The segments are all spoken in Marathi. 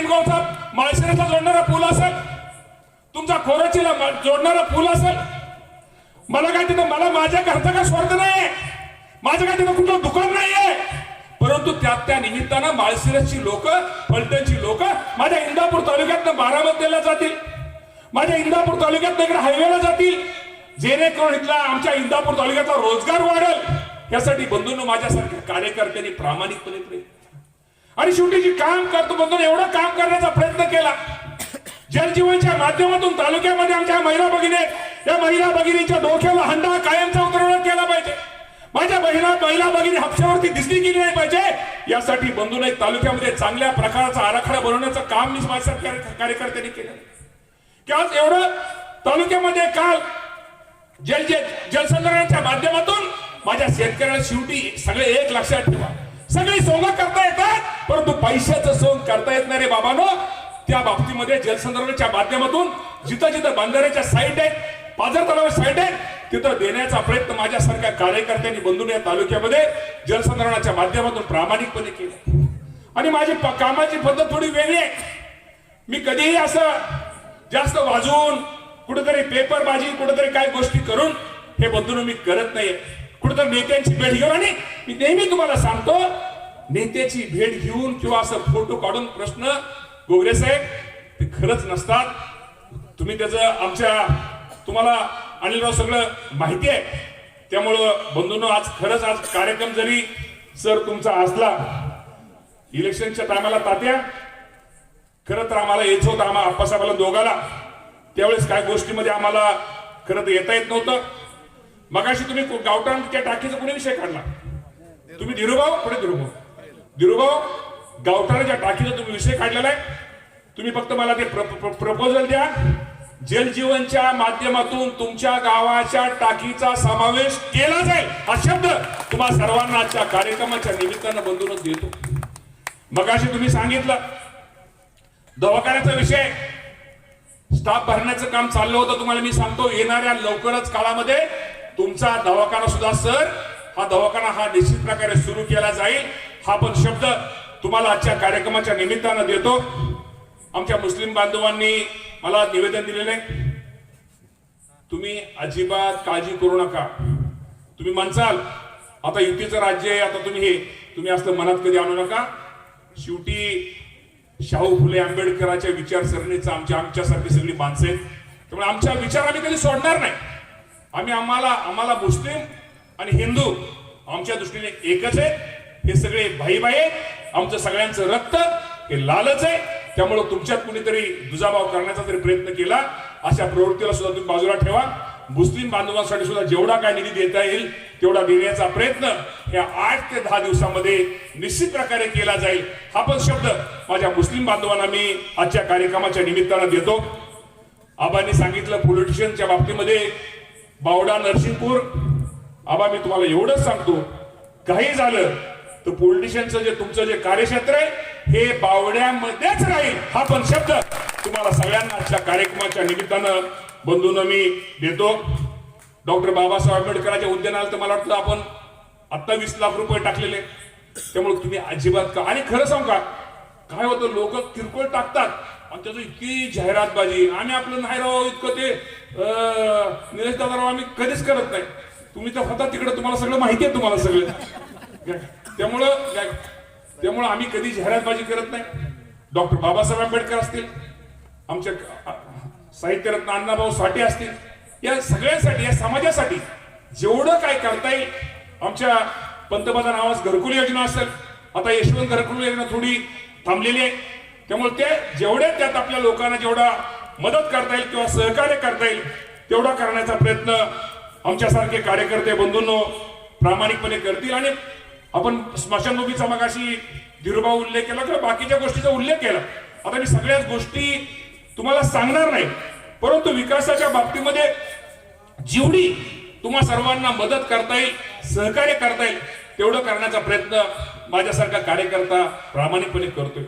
निमगावचा माळशिरसला जोडणारा पूल असेल तुमचा खोराचीला जोडणारा पूल असेल. मला काय तिथं मला माझ्या घरचा काय स्वर्ग नाहीये. माझं काय तिथं कुठलं दुकान नाहीये. परंतु त्या त्या निमित्तानं माळशिरसची लोक फलटणची लोक माझ्या इंदापूर तालुक्यातनं बारामतीला जातील. माझ्या इंदापूर तालुक्यात इकडे हायवेला जातील. जेणेकरून इथला आमच्या इंदापूर तालुक्याचा रोजगार वाढेल. यासाठी बंधूंनो माझ्यासारख्या कार्यकर्त्यांनी प्रामाणिकपणे प्रयत्न आणि शेवटी जी काम करतो बंधून एवढं काम करण्याचा प्रयत्न केला. जलजीवनच्या माध्यमातून तालुक्यामध्ये आमच्या महिला भगिनी या महिला भगिनीच्या डोक्याला हंडा कायमचा उतरवण्यात केला पाहिजे. माझ्या महिला महिला भगिनी हापशावरती दिसली गेली नाही पाहिजे? यासाठी बंधून एक तालुक्यामध्ये चांगल्या प्रकारचा आराखडा बनवण्याचं काम मी माझ्या कार्यकर्त्यांनी केलं. की आज एवढं तालुक्यामध्ये काल जल जलसंधारणाच्या माध्यमातून माझ्या शेतकऱ्याला शेवटी सगळे एक लक्षात ठेवा. सगळी सोंग करता येतात परंतु पैशाचं सोंग करता येत नाही रे बाबानो. त्या बाबतीमध्ये जलसंधारणाच्या माध्यमातून जिथं जिथं बंधाऱ्याच्या साईट आहेत पाझर तलावाच्या साईट आहेत तिथं देण्याचा प्रयत्न माझ्यासारख्या कार्यकर्त्यांनी बंधून या तालुक्यामध्ये जलसंधारणाच्या माध्यमातून प्रामाणिकपणे केला. आणि माझी कामाची पद्धत थोडी वेगळी आहे. मी कधीही असं जास्त वाजवून कुठेतरी पेपरबाजी कुठेतरी काय गोष्टी करून हे बंधून मी करत नाहीये. कुठं नेत्यांची भेट घेऊ आणि मी नेहमी तुम्हाला सांगतो नेत्याची भेट घेऊन किंवा असं फोटो काढून प्रश्न गोगरे साहेब ते खरंच नसतात. तुम्ही त्याचं आमच्या तुम्हाला अनिलराव सगळं माहिती आहे. त्यामुळं बंधूंनो आज खरंच आज कार्यक्रम जरी सर तुमचा असला इलेक्शनच्या टायमाला तात्या खरं तर आम्हाला यायचं होतं आम्हाला आप्पासाहेबाला दोघाला. त्यावेळेस काय गोष्टीमध्ये आम्हाला खरं तर येता येत नव्हतं. मगाशी तुम्ही गावठाणच्या टाकीचा कुणी विषय काढला? तुम्ही धीरुभाऊ? पुढे धीरूभाऊ? धीरूभाऊ गावठाणाच्या टाकीचा तुम्ही विषय काढलेला आहे. तुम्ही फक्त मला ते प्रपोजल द्या. जलजीवनच्या माध्यमातून तुमच्या गावाच्या टाकीचा समावेश केला जाईल. हा शब्द तुम्हा सर्वांना आजच्या कार्यक्रमाच्या निमित्तानं बंधूनच देतो. मगाशी तुम्ही सांगितलं दवाखान्याचा विषय. स्टाफ भरण्याचं काम चाललं होतं तुम्हाला मी सांगतो येणाऱ्या लवकरच काळामध्ये तुमचा दवाखाना सुद्धा सर हा दवाखाना हा निश्चित प्रकारे सुरू केला जाईल. हा पण शब्द तुम्हाला आजच्या कार्यक्रमाच्या निमित्तानं देतो. आमच्या मुस्लिम बांधवांनी मला निवेदन दिलेलं आहे. तुम्ही अजिबात काळजी करू नका. तुम्ही म्हणसाल आता युतीचं राज्य आहे आता तुम्ही हे तुम्ही असं मनात कधी आणू नका. शेवटी शाहू फुले आंबेडकरांच्या विचारसरणीचा आमच्या आमच्यासारखी सगळी माणसं आहेत. त्यामुळे आमच्या विचार आम्ही कधी सोडणार नाही. आम्ही आम्हाला आम्हाला मुस्लिम आणि हिंदू आमच्या दृष्टीने एकच आहेत हे सगळे भाई भाई आहेत. आमचं सगळ्यांचं रक्त हे लालच आहे. त्यामुळे तुमच्यात कुणीतरी दुजाभाव करण्याचा जरी प्रयत्न केला अशा प्रवृत्तीला सुद्धा तुम्ही बाजूला ठेवा. मुस्लिम बांधवांसाठी सुद्धा जेवढा काय निधी देता येईल तेवढा देण्याचा प्रयत्न या आठ ते दहा दिवसामध्ये निश्चित प्रकारे केला जाईल. हा पण शब्द माझ्या मुस्लिम बांधवांना मी आजच्या कार्यक्रमाच्या निमित्तानं देतो. आबांनी सांगितलं पोलिटिशियनच्या बाबतीमध्ये बावडा नरसिंगपूर आबा मी तुम्हाला एवढंच सांगतो. काही झालं तर पोलिटिशियनचं जे तुमचं जे कार्यक्षेत्र आहे हे बावड्यामध्येच राहील. हा पण शब्द तुम्हाला सगळ्यांना आजच्या कार्यक्रमाच्या निमित्तानं बंधून मी देतो. डॉक्टर बाबासाहेब आंबेडकरांच्या उद्यानाला तर मला वाटतं आपण आत्ता वीस लाख रुपये टाकलेले. त्यामुळे तुम्ही अजिबात का आणि खरं सांगू का? काय होतं लोक किरकोळ टाकतात. आणि त्याचं इतकी जाहिरातबाजी. आम्ही आपलं नाही राव इतकं ते निलेश दादा आम्ही कधीच करत नाही. तुम्ही तर होता तिकडे तुम्हाला सगळं माहिती आहे तुम्हाला सगळं. त्यामुळं त्यामुळं आम्ही कधी जाहिरातबाजी करत नाही. डॉक्टर बाबासाहेब आंबेडकर असतील आमच्या साहित्यरत्न अण्णाभाऊ साठे असतील या सगळ्यांसाठी या समाजासाठी जेवढं काय करता येईल आमच्या पंतप्रधान आवास घरकुल योजना असेल आता यशवंत घरकुल योजना थोडी थांबलेली आहे. त्यामुळे ते जेवढे त्यात आपल्या लोकांना जेवढा मदत करता येईल किंवा सहकार्य करता येईल तेवढा करण्याचा प्रयत्न आमच्यासारखे कार्यकर्ते बंधूंनो प्रामाणिकपणे करतील. आणि आपण स्मशानभूमीचा मगाशी धीरुभाऊ उल्लेख केला किंवा बाकीच्या गोष्टीचा उल्लेख केला. आता मी सगळ्याच गोष्टी तुम्हाला सांगणार नाही परंतु विकासाच्या बाबतीमध्ये जेवढी तुम्हा सर्वांना मदत करता येईल सहकार्य करता येईल तेवढं करण्याचा प्रयत्न माझ्यासारखा कार्यकर्ता प्रामाणिकपणे करतोय.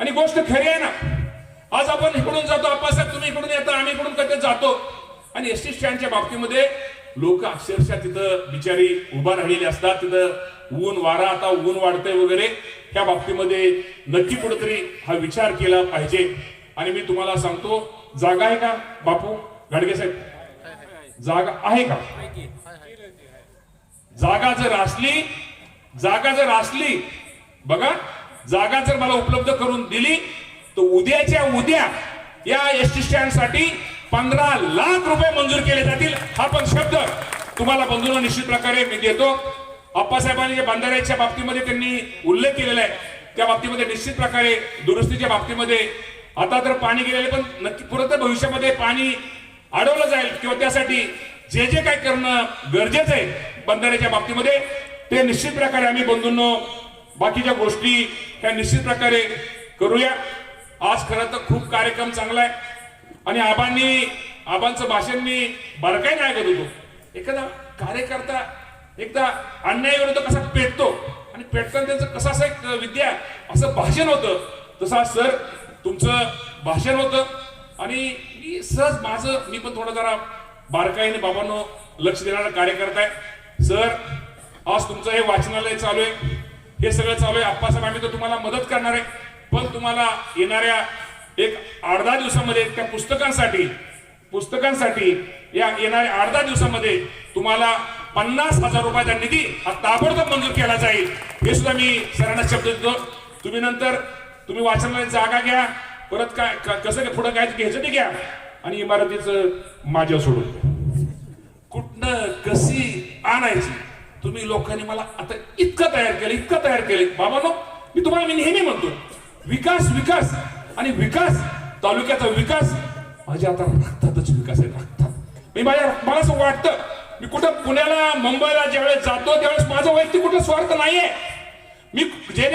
आणि गोष्ट खरी आहे ना. आज आपण इकडून जातो आप्पासाहेब तुम्ही इकडून येता आम्ही इकडून कधी जातो? आणि एस टी स्टँडच्या बाबतीमध्ये लोक अक्षरशः तिथं बिचारी उभा राहिलेली असतात. तिथं ऊन वारा आता ऊन वाढतंय वगैरे. त्या बाबतीमध्ये नक्की कुठेतरी हा विचार केला पाहिजे. आणि मी तुम्हाला सांगतो जागा आहे का बापू? गाडगे साहेब. जागा आहे का? जागा जर असली जागा जर असली बघा जागा जर मला उपलब्ध करून दिली तर उद्याच्या उद्या या एस टी स्टँडसाठी पंधरा लाख रुपये मंजूर केले जातील. हा पण शब्द तुम्हाला बंधूंना निश्चित प्रकारे मी देतो. आप्पासाहेबांनी जे बांधाऱ्याच्या बाबतीमध्ये त्यांनी उल्लेख केलेला आहे त्या बाबतीमध्ये निश्चित प्रकारे दुरुस्तीच्या बाबतीमध्ये आता तर पाणी गेलेले पण नक्की पुरत भविष्यामध्ये पाणी अडवलं जाईल. किंवा त्यासाठी जे जे काय करणं गरजेचं आहे बंधाऱ्याच्या बाबतीमध्ये ते निश्चित प्रकारे आम्ही बंधूंनो बाकीच्या गोष्टी ह्या निश्चित प्रकारे करूया. आज खरं तर खूप कार्यक्रम चांगला आहे आणि आबांनी आबांचं भाषण मी बारकाईने ऐकत होतो. एखादा कार्यकर्ता एकदा अन्यायाविरुद्ध कसा पेटतो आणि पेटताना त्यांचं कसं असं एक विद्या असं भाषण होतं. तसा सर तुमचं भाषण होतं. आणि मी सहज माझं मी पण थोडं जरा बारकाईने बाबांनो लक्ष देणारा कार्यकर्ता आहे. सर आज तुमचं हे वाचनालय चालू आहे. हे सगळं चालू आहे. आप्पासाहेब आम्ही तर तुम्हाला मदत करणार आहे. पण तुम्हाला येणाऱ्या एक आठ दहा दिवसामध्ये त्या पुस्तकांसाठी पुस्तकांसाठी या येणाऱ्या आठ दहा दिवसामध्ये तुम्हाला पन्नास हजार रुपयाचा निधी हा ताबडतोब मंजूर केला जाईल. हे सुद्धा मी सरांना शब्द देतो. तुम्ही नंतर तुम्ही वाचनालयात जागा घ्या. परत काय कसं काय पुढं काय घ्यायचं ते घ्या. आणि इमारतीचं माझ्या सोडून कुठनं कशी आणायची? तुम्ही लोकांनी मला आता इतकं तयार केलं इतकं तयार केलं. बाबानो मी तुम्हाला मी नेहमी म्हणतो विकास विकास आणि विकास तालुक्याचा विकास माझ्या आता रक्तातच विकास आहे रक्तात. मी माझ्या मला असं वाटतं मी कुठं पुण्याला मुंबईला ज्यावेळेस जातो त्यावेळेस माझं वैयक्तिक कुठं स्वार्थ नाहीये. मी जेणे